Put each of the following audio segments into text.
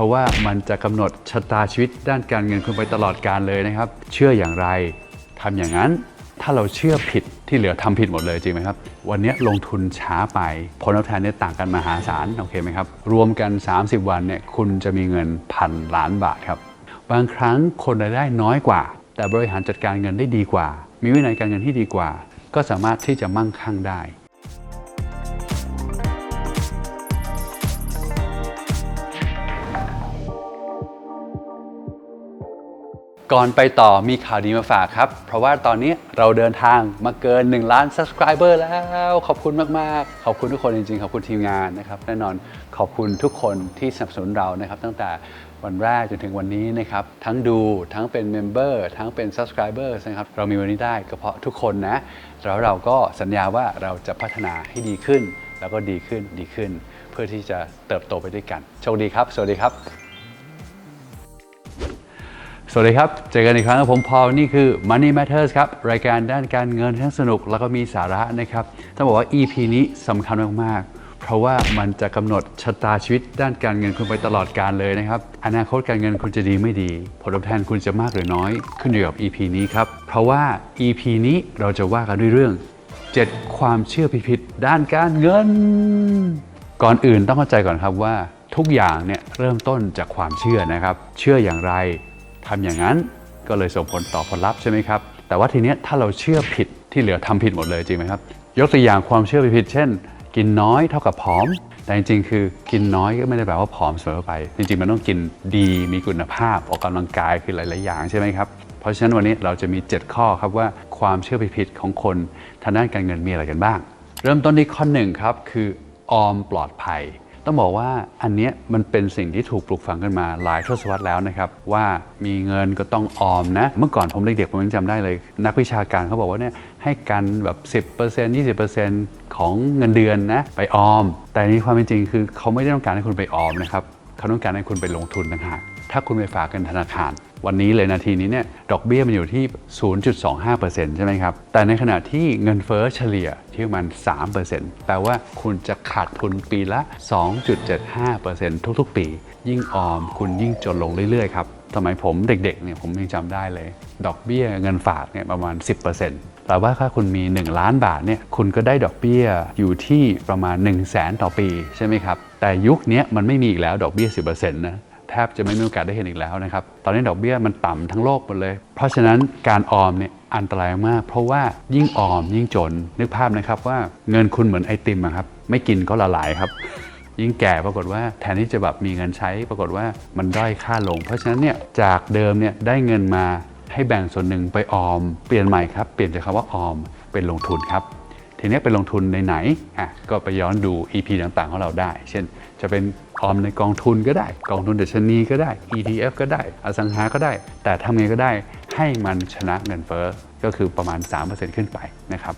ราะว่ามันจะกำหนดชะตาชีวิตด้านการเงินคุณไปตลอดกาลเลยนะครับ เชื่ออย่างไรทำอย่างนั้น ถ้าเราเชื่อผิดที่เหลือทำผิดหมดเลยจริงไหมครับ วันนี้ลงทุนช้าไปผลตอบแทนเนี่ยต่างกันมหาศาลโอเคไหมครับ รวมกัน 30 วันเนี่ยคุณจะมีเงินพันล้านบาทครับ บางครั้งคนรายได้น้อยกว่า แต่บริหารจัดการเงินได้ดีกว่า มีวินัยการเงินที่ดีกว่า ก็สามารถที่จะมั่งคั่งได้ ก่อนไปต่อมีข่าวดีมาฝากครับ เพราะว่าตอนนี้เราเดินทางมาเกิน 1 ล้าน subscriber แล้ว ขอบคุณมาก ๆ ขอบคุณทุกคนจริง ๆ ขอบคุณทีมงานนะครับ แน่นอนขอบคุณทุกคนที่สนับสนุนเรานะครับ ตั้งแต่วันแรกจนถึงวันนี้นะครับ ทั้งดูทั้งเป็นเมมเบอร์ทั้งเป็น subscriber นะครับ เรามีวันนี้ได้ก็เพราะทุกคนนะ แล้วเราก็สัญญาว่าเราจะพัฒนาให้ดีขึ้น แล้วก็ดีขึ้นดีขึ้น เพื่อที่จะเติบโตไปด้วยกัน โชคดีครับ สวัสดีครับ สวัสดีครับ เจอกันอีกครั้งกับผมพอลนี่คือ Money Matters ครับ รายการด้านการเงินทั้งสนุกแล้วก็มีสาระนะครับ ต้องบอกว่า EP นี้สำคัญมาก ๆ เพราะว่ามันจะกำหนดชะตาชีวิตด้านการเงินคุณไปตลอดกาลเลยนะครับ อนาคตการเงินคุณจะดีไม่ดี ผลตอบแทนคุณจะมากหรือน้อย ขึ้นอยู่กับ EP นี้ครับ เพราะว่า EP นี้เราจะว่ากันด้วยเรื่อง 7 ความเชื่อผิดๆด้านการเงิน ก่อนอื่นต้องเข้าใจก่อนครับว่าทุกอย่างเนี่ยเริ่มต้นจากความเชื่อนะครับ เชื่ออย่างไร ทำอย่างนั้นก็เลยส่งผลต่อผลลัพธ์ใช่ไหมครับ แต่ว่าทีเนี้ยถ้าเราเชื่อผิดที่เหลือทำผิดหมดเลยจริงไหมครับ ยกตัวอย่างความเชื่อผิดเช่น กินน้อยเท่ากับผอม แต่จริงๆ คือกินน้อยก็ไม่ได้แปลว่าผอมเสมอไป จริงๆ มันต้องกินดีมีคุณภาพออกกำลังกายคือหลาย ๆ อย่างใช่ไหมครับ เพราะฉะนั้นวันนี้เราจะมี 7 ข้อครับว่าความเชื่อผิดของคนทางด้านการเงินมีอะไรกันบ้าง เริ่มต้นที่ข้อหนึ่งครับคือออมปลอดภัย ต้องบอกว่าอันเนี้ยมันเป็นสิ่งที่ถูกปลูกฝังกันมาหลายทศวรรษแล้วนะครับ ว่ามีเงินก็ต้องออมนะ เมื่อก่อนผมเด็กๆผมยังจำได้เลย นักวิชาการเขาบอกว่าเนี่ยให้กันแบบ 10% 20%ของเงินเดือนนะไปออม แต่ในความเป็นจริงคือเขาไม่ได้ต้องการให้คุณไปออมนะครับเขาต้องการให้คุณไปลงทุนต่างหากถ้าคุณไปฝากเงินธนาคาร วันนี้เลยนาทีนี้เนี่ยดอกเบี้ยมันอยู่ที่ 0.25%ใช่ไหมครับ แต่ในขณะที่เงินเฟ้อเฉลี่ยที่ประมาณ 3%แปลว่าคุณจะขาดทุนปีละ 2.75%ทุกๆ ปี ยิ่งออมคุณยิ่งจนลงเรื่อยๆ ครับ สมัยผมเด็กๆเนี่ยผมยังจำได้เลย ดอกเบี้ยเงินฝากเนี่ยประมาณ 10%แต่ว่าถ้าคุณมี 1 ล้านบาทเนี่ยคุณก็ได้ดอกเบี้ยอยู่ที่ประมาณ 1 0 0 0 0แสนต่อปีใช่ไหมครับ แต่ยุคนี้มันไม่มีอีกแล้วดอกเบี้ย 10%นะ แทบจะไม่มีโอกาสได้เห็นอีกแล้วนะครับ ตอนนี้ดอกเบี้ยมันต่ำทั้งโลกหมดเลย เพราะฉะนั้นการออมเนี่ยอันตรายมาก เพราะว่ายิ่งออมยิ่งจน นึกภาพนะครับว่าเงินคุณเหมือนไอติมครับ ไม่กินก็ละลายครับ ยิ่งแก่ปรากฏว่าแทนที่จะแบบมีเงินใช้ ปรากฏว่ามันด้อยค่าลง เพราะฉะนั้นเนี่ยจากเดิมเนี่ยได้เงินมาให้แบ่งส่วนหนึ่งไปออม เปลี่ยนใหม่ครับ เปลี่ยนจากคำว่าออมเป็นลงทุนครับทีนี้ไปลงทุนในไหนอะก็ไปย้อนดู EP ต่างๆของเราได้ เช่น จะเป็น ออมในกองทุนก็ได้ กองทุนเดัชนีก็ได้ ETF ก็ได้ อสังหาก็ได้ แต่ทำไงก็ได้ให้มันชนะเงินเฟ้อก็คือประมาณ 3%ขึ้นไปนะครับ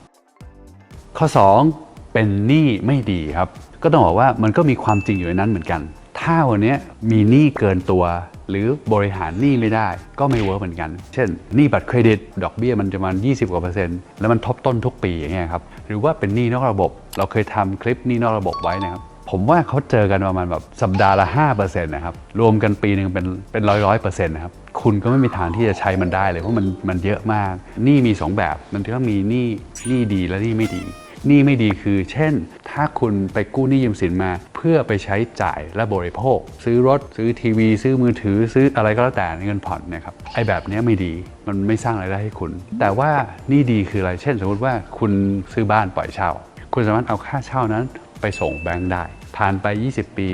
ข้อ 2 เป็นหนี้ไม่ดีครับ ก็ต้องบอกว่ามันก็มีความจริงอยู่ในนั้นเหมือนกัน ถ้าวันนี้มีหนี้เกินตัวหรือบริหารหนี้ไม่ได้ก็ไม่เวิร์กเหมือนกัน เช่นหนี้บัตรเครดิต ดอกเบี้ยมันจะมา20 กว่าเปอร์เซ็นต์แล้วมันทบต้นทุกปีอย่างเงี้ยครับ หรือว่าเป็นหนี้นอกระบบ เราเคยทำคลิปหนี้นอกระบบไว้นะครับ ผมว่าเขาเจอกันประมาณแบบสัปดาห์ละ5%นะครับ รวมกันปีหนึ่งเป็นเป็นร้อยร้อยเปอร์เซ็นต์นะครับคุณก็ไม่มีทางที่จะใช้มันได้เลยเพราะมันมันเยอะมากหนี้มี 2 แบบมันก็มีหนี้หนี้ดีและหนี้ไม่ดีหนี้ไม่ดีคือ เช่น ถ้าคุณไปกู้หนี้ยืมสินมา เพื่อไปใช้จ่ายและบริโภค ซื้อรถ ซื้อทีวี ซื้อมือถือ ซื้ออะไรก็แล้วแต่เงินผ่อนนะครับไอ้แบบนี้ไม่ดีมันไม่สร้างรายได้ให้คุณ แต่ว่าหนี้ดีคืออะไร เช่น สมมติว่าคุณซื้อบ้านปล่อยเช่า คุณสามารถเอาค่าเช่านั้นไปส่งแบงก์ได้ ผ่านไป 20 ปี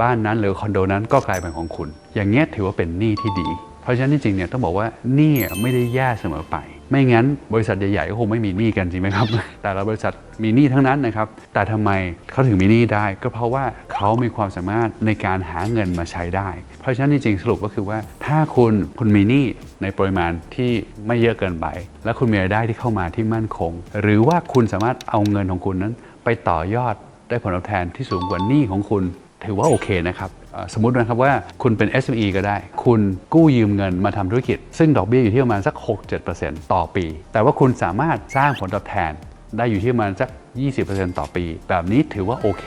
บ้านนั้นหรือคอนโดนั้นก็กลายเป็นของคุณ อย่างเงี้ยถือว่าเป็นหนี้ที่ดี เพราะฉะนั้นจริงๆเนี่ยต้องบอกว่าหนี้ไม่ได้แย่เสมอไป ไม่งั้นบริษัทใหญ่ๆก็คงไม่มีหนี้กันจริงไหมครับ แต่ละบริษัทมีหนี้ทั้งนั้นนะครับ แต่ทำไมเขาถึงมีหนี้ได้ ก็เพราะว่าเขามีความสามารถในการหาเงินมาใช้ได้ เพราะฉะนั้นจริงๆสรุปก็คือว่า ถ้าคุณคุณมีหนี้ในปริมาณที่ไม่เยอะเกินไป และคุณมีรายได้ที่เข้ามาที่มั่นคง หรือว่าคุณสามารถเอาเงินของคุณนั้นไปต่อยอด ได้ผลตอบแทนที่สูงกว่าหนี้ของคุณ ถือว่าโอเคนะครับสมมตินะครับว่าคุณเป็น SME ก็ได้ คุณกู้ยืมเงินมาทำธุรกิจ ซึ่งดอกเบี้ยอยู่ที่ประมาณสัก 6-7%ต่อปี แต่ว่าคุณสามารถสร้างผลตอบแทนได้อยู่ที่ประมาณสัก 20%ต่อปี แบบนี้ถือว่าโอเค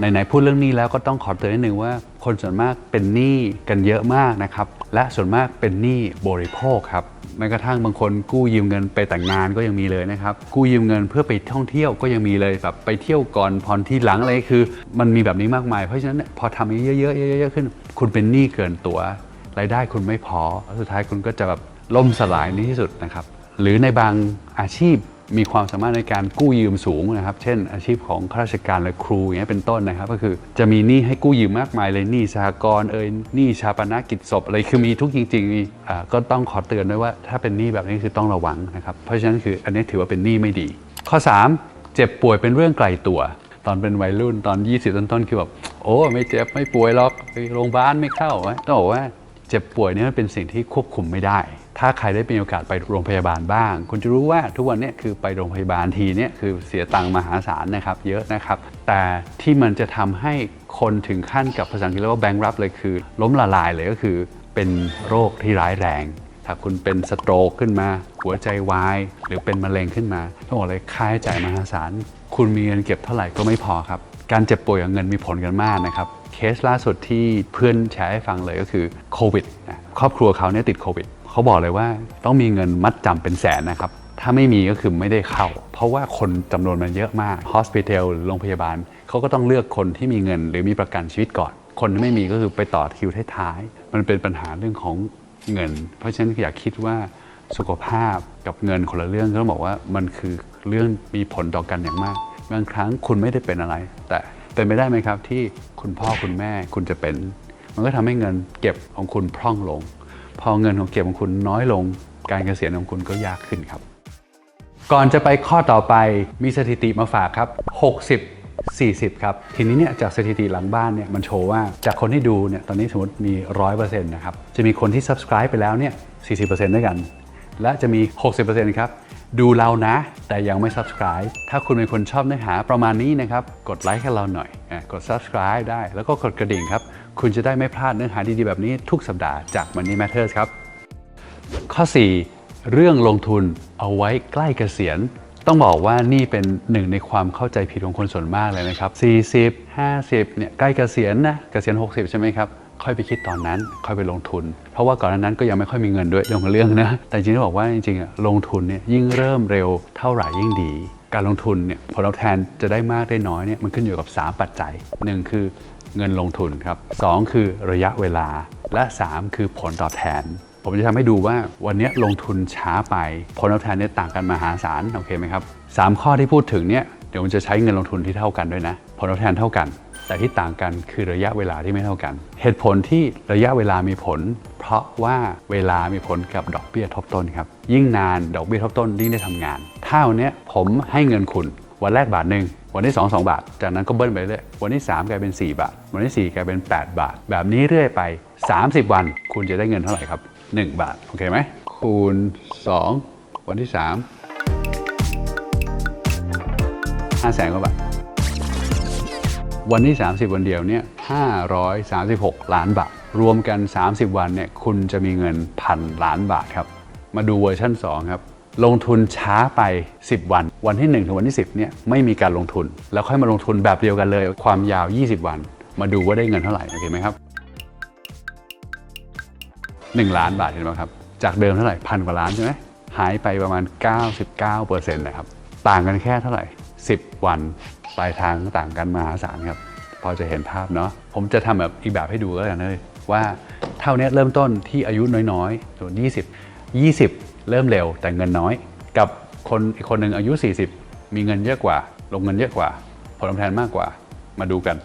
ในไหนๆพูดเรื่องนี้แล้วก็ต้องขอเตือนนิดนึงว่า คนส่วนมากเป็นหนี้กันเยอะมากนะครับ และส่วนมากเป็นหนี้บริโภคครับแม้กระทั่งบางคนกู้ยืมเงินไปแต่งงานก็ยังมีเลยนะครับ กู้ยืมเงินเพื่อไปท่องเที่ยวก็ยังมีเลยแบบไปเที่ยวก่อนผ่อนที่หลังอะไรคือ มันมีแบบนี้มากมาย เพราะฉะนั้นพอทำเยอะๆเยอะๆเยอะๆขึ้น คุณเป็นหนี้เกินตัวรายได้คุณไม่พอ สุดท้ายคุณก็จะแบบล่มสลายในที่สุดนะครับ หรือในบางอาชีพ มีความสามารถในการกู้ยืมสูงนะครับ เช่น อาชีพของข้าราชการและครูอย่างเงี้ยเป็นต้นนะครับ ก็คือจะมีหนี้ให้กู้ยืมมากมายเลยหนี้สหกรณ์เอ่ยหนี้ชาปนกิจศพอะไรคือมีทุกจริงๆมีอ่าก็ต้องขอเตือนด้วยว่าถ้าเป็นหนี้แบบนี้คือต้องระวังนะครับเพราะฉะนั้นคืออันนี้ถือว่าเป็นหนี้ไม่ดี ข้อ 3 เจ็บป่วยเป็นเรื่องไกลตัว ตอนเป็นวัยรุ่นตอน 20 ต้นๆคือแบบโอ้ไม่เจ็บไม่ป่วยหรอกไปโรงพยาบาลไม่เข้าไหมต้องบอกว่าเจ็บป่วยนี่มันเป็นสิ่งที่ควบคุมไม่ได้ ถ้าใครได้มีโอกาสไปโรงพยาบาลบ้าง คุณจะรู้ว่าทุกวันนี้คือไปโรงพยาบาลทีเนี่ยคือเสียตังค์มหาศาลนะครับ เยอะนะครับ แต่ที่มันจะทำให้คนถึงขั้นกับภาษาอังกฤษเรียกว่าแบงค์รับเลยคือ ล้มละลายเลยก็คือเป็นโรคที่ร้ายแรง ถ้าคุณเป็นสโตรกขึ้นมา หัวใจวาย หรือเป็นมะเร็งขึ้นมาต้องบอกเลยค่าใช้จ่ายมหาศาล คุณมีเงินเก็บเท่าไหร่ก็ไม่พอครับ การเจ็บป่วยกับเงินมีผลกันมากนะครับเคสล่าสุดที่เพื่อนแชร์ให้ฟังเลยก็คือโควิดครอบครัวเขาเนี่ยติดโควิด เขาบอกเลยว่าต้องมีเงินมัดจำเป็นแสนนะครับ ถ้าไม่มีก็คือไม่ได้เข้า เพราะว่าคนจำนวนมันเยอะมากฮอสพิทอลหรือโรงพยาบาลเขาก็ต้องเลือกคนที่มีเงิน หรือมีประกันชีวิตก่อน คนที่ไม่มีก็คือไปต่อคิวท้ายๆมันเป็นปัญหาเรื่องของเงิน เพราะฉะนั้นอยากคิดว่าสุขภาพกับเงินคนละเรื่องก็ต้องบอกว่ามันคือเรื่องมีผลต่อกันอย่างมากบางครั้งคุณไม่ได้เป็นอะไร แต่เป็นไปได้ไหมครับที่คุณพ่อคุณแม่คุณจะเป็น มันก็ทำให้เงินเก็บของคุณพร่องลง พอเงินของเก็บของคุณน้อยลง การเกษียณของคุณก็ยากขึ้นครับ ก่อนจะไปข้อต่อไปมีสถิติมาฝากครับ 60 40 ครับ ทีนี้เนี่ยจากสถิติหลังบ้านเนี่ยมันโชว์ว่าจากคนที่ดูเนี่ยตอนนี้สมมติมี 100%นะครับจะมีคนที่ subscribe ไปแล้วเนี่ย 40%ด้วยกัน และจะมี 60%ครับดูเรานะ แต่ยังไม่ subscribe ถ้าคุณเป็นคนชอบเนื้อหาประมาณนี้นะครับ กดไลค์ให้เราหน่อย กด subscribe ได้แล้วก็กดกระดิ่งครับ คุณจะได้ไม่พลาดเนื้อหาดีๆ แบบนี้ทุกสัปดาห์จาก Money Matters ครับ ข้อ 4 เรื่องลงทุนเอาไว้ใกล้เกษียณ ต้องบอกว่านี่เป็นหนึ่งในความเข้าใจผิดของคนส่วนมากเลยนะครับ 40 50 เนี่ยใกล้เกษียณนะเกษียณ 60 ใช่ไหมครับ ค่อยไปคิดตอนนั้น ค่อยไปลงทุน เพราะว่าก่อนนั้นก็ยังไม่ค่อยมีเงินด้วยเรื่องของเรื่องนะ แต่จริงๆต้องบอกว่าจริงๆลงทุนเนี่ยยิ่งเริ่มเร็วเท่าไหร่ยิ่งดีการลงทุนเนี่ยผลตอบแทนจะได้มากได้น้อยเนี่ยมันขึ้นอยู่กับ 3 ปัจจัย 1 คือ เงินลงทุนครับสองคือระยะเวลา และ 3 คือผลตอบแทน ผมจะทำให้ดูว่าวันนี้ลงทุนช้าไป ผลตอบแทนเนี่ยต่างกันมหาศาลโอเคไหมครับสามข้อที่พูดถึงเนี่ยเดี๋ยวมันจะใช้เงินลงทุนที่เท่ากันด้วยนะ ผลตอบแทนเท่ากัน แต่ที่ต่างกันคือระยะเวลาที่ไม่เท่ากัน เหตุผลที่ระยะเวลามีผล เพราะว่าเวลามีผลกับดอกเบี้ยทบต้นครับยิ่งนานดอกเบี้ยทบต้นยิ่งได้ทำงาน ถ้าวันเนี้ยผมให้เงินคุณวันแรกบาทหนึ่ง วันที่ 2 2 บาท จากนั้นก็เบิ้ลไปเรื่อยวันที่ 3 กลายเป็น 4 บาท วันที่ 4 กลายเป็น 8 บาท แบบนี้เรื่อยไป 30 วัน คุณจะได้เงินเท่าไหร่ครับ 1 บาท โอเคไหม คูณ 2 วันที่ 3 5แสนกว่าบาท วันที่ 30 วันเดียวเนี่ย536 ล้านบาท รวมกัน 30 วันเนี่ยคุณจะมีเงินพันล้านบาทครับ มาดูเวอร์ชัน2 ครับ ลงทุนช้าไป 10 วัน วันที่ 1 ถึงวันที่ 10เนี่ยไม่มีการลงทุน แล้วค่อยมาลงทุนแบบเดียวกันเลย ความยาว 20 วัน มาดูว่าได้เงินเท่าไหร่โอเคไหมครับ1 ล้านบาทเห็นไหมครับ จากเดิมเท่าไหร่พันกว่าล้านใช่ไหมหายไปประมาณ 99%นะครับ ต่างกันแค่เท่าไหร่ 10 วัน ปลายทางต่างกันมหาศาลครับ พอจะเห็นภาพเนาะ ผมจะทำแบบอีกแบบให้ดูก็แล้วกันเลยว่าเท่านี้เริ่มต้นที่อายุน้อยๆส่วน20 20 เริ่มเร็วแต่เงินน้อย กับคนอีกคนหนึ่งอายุ 40 มีเงินเยอะกว่า ลงเงินเยอะกว่า ผลตอบแทนมากกว่ามาดูกัน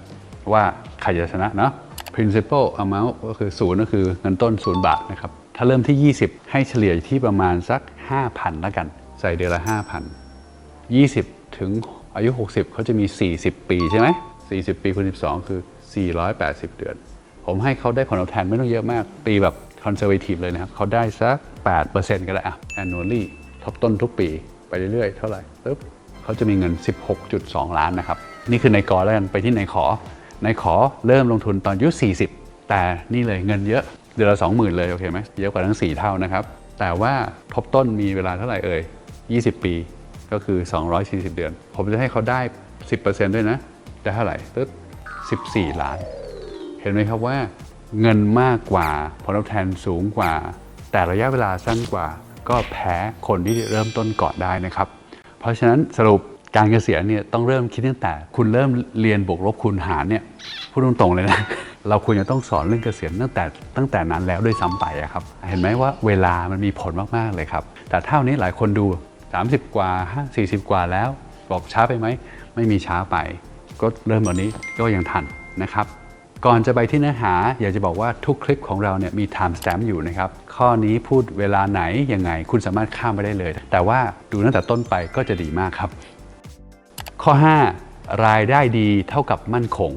ว่าใครจะชนะเนาะ principal amount ก็คือศูนย์ก็คือเงินต้น0บาทนะครับ ถ้าเริ่มที่ 20 ให้เฉลี่ยที่ประมาณสัก 5,000แล้วกัน ใส่เดือนละ 5,000 20 ถึงอายุ 60 เขาจะมี 40 ปีใช่ไหม 40 ปีคูณ12 คือ 480 เดือน ผมให้เขาได้ผลตอบแทนไม่ต้องเยอะมากตีแบบ conservative เลยนะครับเขาได้สัก 8%ก็ได้อะ annually ทบต้นทุกปีไปเรื่อยๆ เท่าไหร่ปึ๊บเขาจะมีเงิน 16.2 ล้านนะครับ นี่คือในกอแล้วกันไปที่ในขอ ในขอเริ่มลงทุนตอนอายุ 40 แต่นี่เลยเงินเยอะเดือนละ 20,000 เลย โอเคไหมเยอะกว่าทั้ง 4 เท่านะครับ แต่ว่าทบต้นมีเวลาเท่าไหร่เอ่ย 20 ปีก็คือ 240 เดือน ผมจะให้เขาได้ 10%ด้วยนะได้เท่าไหร่ตึ๊ด14 ล้าน เห็นไหมครับว่า เงินมากกว่าผลตอบแทนสูงกว่า แต่ระยะเวลาสั้นกว่า ก็แพ้คนที่เริ่มต้นก่อนได้นะครับ เพราะฉะนั้นสรุปการเกษียณเนี่ยต้องเริ่มคิดตั้งแต่ คุณเริ่มเรียนบวกลบคูณหารเนี่ยพูดตรงๆเลยนะเราควรจะต้องสอนเรื่องเกษียณตั้งแต่ตั้งแต่นั้นแล้วด้วยซ้ำไปอะครับ เห็นไหมว่าเวลามันมีผลมากๆเลยครับ แต่เท่านี้หลายคนดู 30 กว่า5 40 กว่าแล้ว บอกช้าไปไหม ไม่มีช้าไป ก็เริ่มตอนนี้ก็ยังทันนะครับ ก่อนจะไปที่เนื้อหา อยากจะบอกว่าทุกคลิปของเราเนี่ยมี time stamp อยู่นะครับ ข้อนี้พูดเวลาไหน ยังไง คุณสามารถข้ามไปได้เลย แต่ว่าดูตั้งแต่ต้นไปก็จะดีมากครับ ข้อ 5 รายได้ดีเท่ากับมั่นคง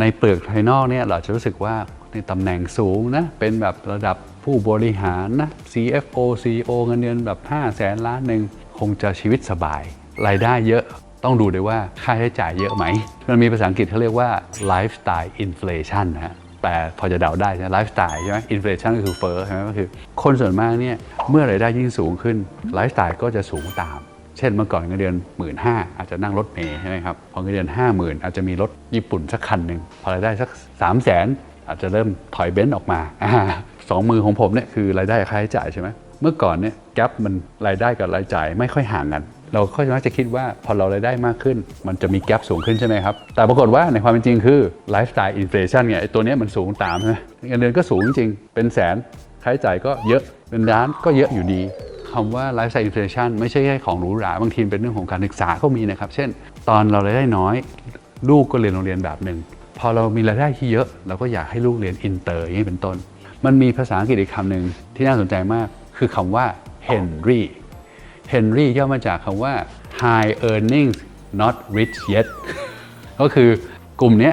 ในเปลือกภายนอกเนี่ยเราจะรู้สึกว่าในตำแหน่งสูงนะ เป็นแบบระดับผู้บริหารนะ CFO CEO เงินเดือนแบบ5แสนล้านหนึ่งคงจะชีวิตสบาย รายได้เยอะ ต้องดูด้วยว่าค่าใช้จ่ายเยอะไหม มันมีภาษาอังกฤษเขาเรียกว่า lifestyle inflation นะฮะแปลพอจะเดาได้ใช่ไหมไลฟ์สไตล์ใช่ไหมอินฟลชันก็คือเฟ้อใช่ไหมก็คือคนส่วนมากเนี่ยเมื่อรายได้ยิ่งสูงขึ้นไลฟ์สไตล์ก็จะสูงตาม เช่นเมื่อก่อนเงินเดือนหมื่นห้าอาจจะนั่งรถเมย์ใช่ไหมครับพอเงินเดือนห้าหมื่นอาจจะมีรถญี่ปุ่นสักคันหนึ่งพอรายได้สักสามแสนอาจจะเริ่มถอยเบนซ์ออกมาสองมือของผมเนี่ยคือรายได้ค่าใช้จ่ายใช่ไหมเมื่อก่อนเนี่ยแกลบมันรายได้กับรายจ่ายไม่ค่อยห่างกัน เราก็มักจะคิดว่าพอเรารายได้มากขึ้น มันจะมีแกลบสูงขึ้นใช่ไหมครับ แต่ปรากฏว่าในความเป็นจริงคือไลฟ์สไตล์อินฟลชันเนี่ยไอ้ตัวนี้มันสูงตามใช่ไหมเงินเดือนก็สูงจริง เป็นแสนค่าใช้จ่ายก็เยอะเป็นล้านก็เยอะอยู่ดีคำว่า life style inflation ไม่ใช่แค่ของหรูหราบางทีเป็นเรื่องของการศึกษาก็มีนะครับ เช่น ตอนเรารายได้น้อย ลูกก็เรียนโรงเรียนแบบหนึ่งพอเรามีรายได้ที่เยอะ เราก็อยากให้ลูกเรียนอินเตอร์อย่างนี้เป็นต้น มันมีภาษาอังกฤษอีกคำหนึ่งที่น่าสนใจมากคือคำว่า Henry Henry ย่อมาจากคำว่า high earnings not rich yet ก็คือกลุ่มนี้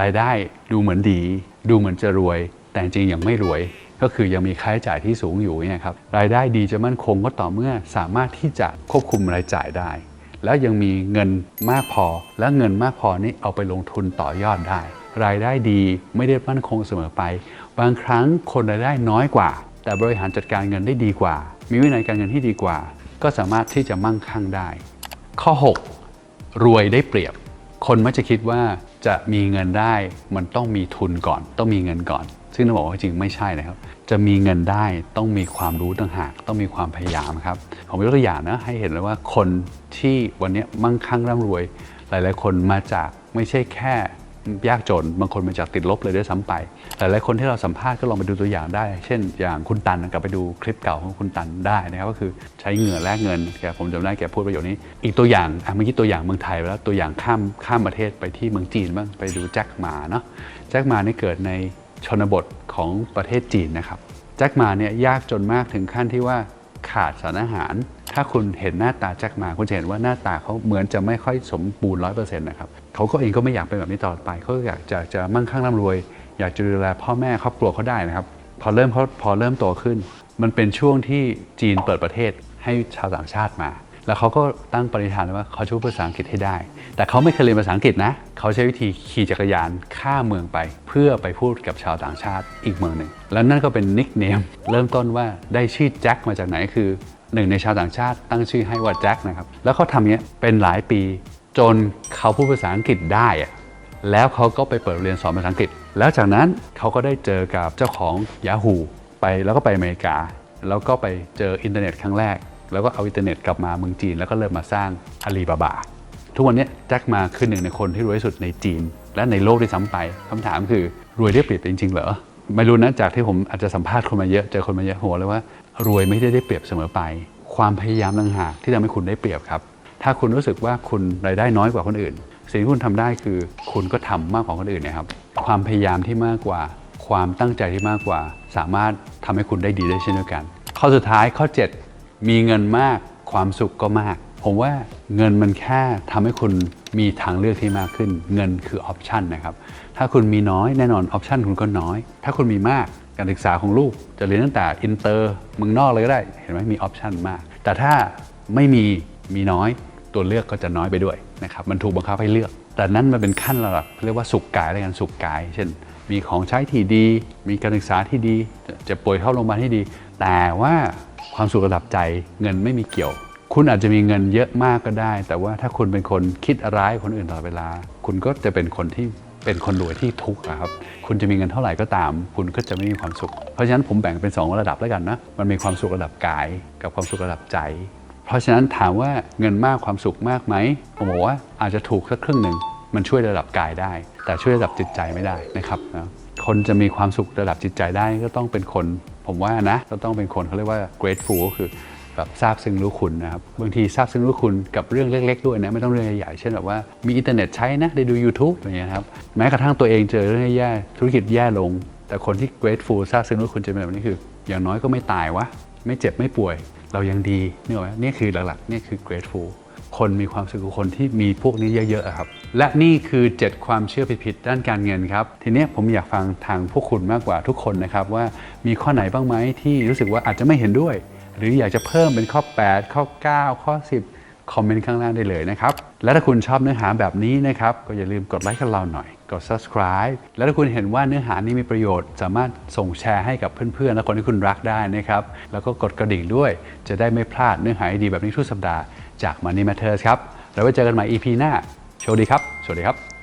รายได้ดูเหมือนดี ดูเหมือนจะรวย แต่จริงยังไม่รวย ก็คือยังมีค่าใช้จ่ายที่สูงอยู่เนี่ยครับรายได้ดีจะมั่นคงก็ต่อเมื่อสามารถที่จะควบคุมรายจ่ายได้ แล้วยังมีเงินมากพอ และเงินมากพอนี้เอาไปลงทุนต่อยอดได้ รายได้ดีไม่ได้มั่นคงเสมอไป บางครั้งคนรายได้น้อยกว่า แต่บริหารจัดการเงินได้ดีกว่า มีวินัยการเงินที่ดีกว่า ก็สามารถที่จะมั่งคั่งได้ ข้อ 6 รวยได้เปรียบ คนมักจะคิดว่าจะมีเงินได้มันต้องมีทุนก่อน ต้องมีเงินก่อน ซึ่งต้องบอกว่าจริงไม่ใช่นะครับ จะมีเงินได้ต้องมีความรู้ต่างหาก ต้องมีความพยายามครับผมยกตัวอย่างนะให้เห็นเลยว่าคนที่วันนี้มั่งคั่งร่ำรวย หลาย ๆ คนมาจากไม่ใช่แค่ ยากจน บางคนมาจากติดลบเลยด้วยซ้ำไป หลายๆคนที่เราสัมภาษณ์ก็ลองไปดูตัวอย่างได้ เช่น อย่างคุณตันกลับไปดูคลิปเก่าของคุณตันได้นะครับก็คือใช้เหงื่อแลกเงินแกผมจำได้แกพูดประโยคนี้ อีกตัวอย่างอะเมื่อกี้ตัวอย่างเมืองไทยไปแล้วตัวอย่างข้ามข้ามประเทศไปที่เมืองจีนบ้างไปดูแจ็คหมาเนาะแจ็คหมานี่เกิดในชนบทของประเทศจีนนะครับแจ็คหมาเนี่ยยากจนมากถึงขั้นที่ว่าขาดสารอาหาร ถ้าคุณเห็นหน้าตาแจ็คมาคุณจะเห็นว่าหน้าตาเขาเหมือนจะไม่ค่อยสมบูรณ์ร้อยเปอร์เซ็นต์นะครับเขาก็เองก็ไม่อยากเป็นแบบนี้ตลอไปเขาอยากจะจะมั่งคั่งร่ำรวย อยากจะดูแลพ่อแม่ครอบครัวเขาได้นะครับพอเริ่มเขาพอเริ่มโตขึ้น มันเป็นช่วงที่จีนเปิดประเทศให้ชาวต่างชาติมา แล้วเขาก็ตั้งปณิธานว้ว่าเขาจะพูดภาษาอังกฤษให้ได้ แต่เขาไม่เคยเรียนภาษาอังกฤษนะเขาใช้วิธีขี่จักรยานข้ามเมืองไป เพื่อไปพูดกับชาวต่างชาติอีกเมืองหนึ่งแล้วนั่นก็เป็นนิกเนมเริ่มต้นว่าได้ชื่อแจ็คมาจากไหนคือ หนึ่งในชาวต่างชาติตั้งชื่อให้ว่าแจ็คนะครับแล้วเขาทำเนี้ยเป็นหลายปีจนเขาพูดภาษาอังกฤษได้อะแล้วเขาก็ไปเปิดเรียนสอนภาษาอังกฤษ แล้วจากนั้นเขาก็ได้เจอกับเจ้าของ Yahoo ไปแล้วก็ไปอเมริกา แล้วก็ไปเจออินเทอร์เน็ตครั้งแรก แล้วก็เอาอินเทอร์เน็ตกลับมาเมืองจีน แล้วก็เริ่มมาสร้างอาลีบาบาทุกวันนี้แจ็คมาคือหนึ่งในคนที่รวยที่สุดในจีน และในโลกด้วยซ้ำไปคำถามคือรวยได้เปรียบจริงๆเหรอไม่รู้นะจากที่ผมอาจจะสัมภาษณ์คนมาเยอะเจอคนมาเยอะหัวเลยว่า รวยไม่ได้ได้เปรียบเสมอไป ความพยายามต่างหากที่ทำให้คุณได้เปรียบครับ ถ้าคุณรู้สึกว่าคุณรายได้น้อยกว่าคนอื่น สิ่งที่คุณทำได้คือ คุณก็ทำมากกว่าคนอื่นนะครับความพยายามที่มากกว่า ความตั้งใจที่มากกว่า สามารถทำให้คุณได้ดีได้เช่นเดียวกัน ข้อสุดท้ายข้อ 7 มีเงินมากความสุขก็มาก ผมว่าเงินมันแค่ทำให้คุณมีทางเลือกที่มากขึ้น เงินคือออปชันนะครับถ้าคุณมีน้อยแน่นอนออปชันคุณก็น้อย ถ้าคุณมีมาก การศึกษาของลูกจะเรียนตั้งแต่อินเตอร์เมืองนอกเลยก็ได้ เห็นไหมมีออปชันมาก แต่ถ้าไม่มีมีน้อยตัวเลือกก็จะน้อยไปด้วยนะครับมันถูกบังคับให้เลือก แต่นั้นมันเป็นขั้นระดับเรียกว่าสุขกายแล้วกันสุขกาย เช่น มีของใช้ที่ดี มีการศึกษาที่ดีจะจะป่วยเข้าโรงพยาบาลที่ดี แต่ว่าความสุขระดับใจเงินไม่มีเกี่ยว คุณอาจจะมีเงินเยอะมากก็ได้ แต่ว่าถ้าคุณเป็นคนคิดร้ายคนอื่นตลอดเวลา คุณก็จะเป็นคนที่ เป็นคนรวยที่ทุกข์ครับ คุณจะมีเงินเท่าไหร่ก็ตาม คุณก็จะไม่มีความสุข เพราะฉะนั้นผมแบ่งเป็น 2 ระดับแล้วกันนะ มันมีความสุขระดับกาย กับความสุขระดับใจ เพราะฉะนั้นถามว่าเงินมากความสุขมากไหมผมบอกว่าอาจจะถูกสักครึ่งหนึ่งมันช่วยระดับกายได้ แต่ช่วยระดับจิตใจไม่ได้นะครับนะคนจะมีความสุขระดับจิตใจได้ก็ต้องเป็นคน ผมว่านะก็ต้องเป็นคนเขาเรียกว่า grateful ก็คือ แบบซาบซึ้งรู้คุณนะครับบางทีซาบซึ้งรู้คุณกับเรื่องเล็ก ๆ ด้วยนะไม่ต้องเรื่องใหญ่ๆเช่นแบบว่ามีอินเทอร์เน็ตใช้นะได้ดู YouTube อย่างเงี้ยครับแม้กระทั่งตัวเองเจอเรื่องแย่ธุรกิจแย่ลง แต่คนที่ grateful ซาบซึ้งรู้คุณจะเป็นแบบนี้คือ อย่างน้อยก็ไม่ตายวะไม่เจ็บไม่ป่วย เรายังดีนี่หรอกไหมนี่คือหลักๆนี่คือ grateful คนมีความสุขกับคนที่มีพวกนี้เยอะๆอะครับ และนี่คือ 7 ความเชื่อผิดๆด้านการเงินครับ ทีนี้ผมอยากฟังทางพวกคุณมากกว่าทุกคนนะครับ ว่ามีข้อไหนบ้างไหมที่รู้สึกว่าอาจจะไม่เห็นด้วย หรืออยากจะเพิ่มเป็นข้อ 8 ข้อ 9 ข้อ 10 คอมเมนต์ข้างล่างได้เลยนะครับ และถ้าคุณชอบเนื้อหาแบบนี้นะครับ ก็อย่าลืมกดไลค์กับเราหน่อย กด subscribe และถ้าคุณเห็นว่าเนื้อหานี้มีประโยชน์ สามารถส่งแชร์ให้กับเพื่อนๆ และคนที่คุณรักได้นะครับ แล้วก็กดกระดิ่งด้วย จะได้ไม่พลาดเนื้อหาดีแบบนี้ทุกสัปดาห์จาก Money Matters ครับ แล้วไว้เจอกันใหม่ EP หน้า โชคดีครับ สวัสดีครับ